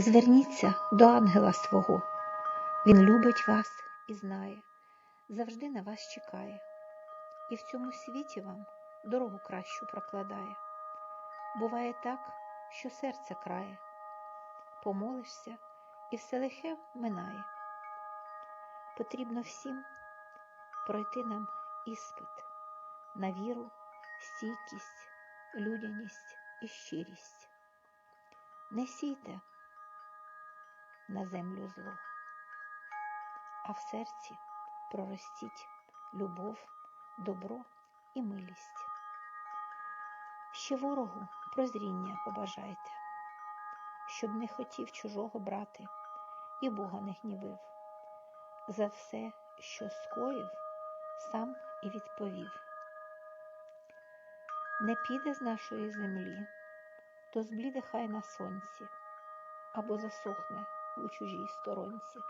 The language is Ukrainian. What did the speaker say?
Зверніться до ангела свого. Він любить вас і знає, завжди на вас чекає, і в цьому світі вам дорогу кращу прокладає. Буває так, що серце крає, помолишся і все лихе минає. Потрібно всім пройти нам іспит на віру, стійкість, людяність і щирість. Не сійте на землю зло, а в серці проростіть любов, добро і милість. Ще ворогу прозріння побажайте, щоб не хотів чужого брати і Бога не гнівив. За все, що скоїв, сам і відповів. Не піде з нашої землі, то збліде хай на сонці, або засохне у чужій сторонці.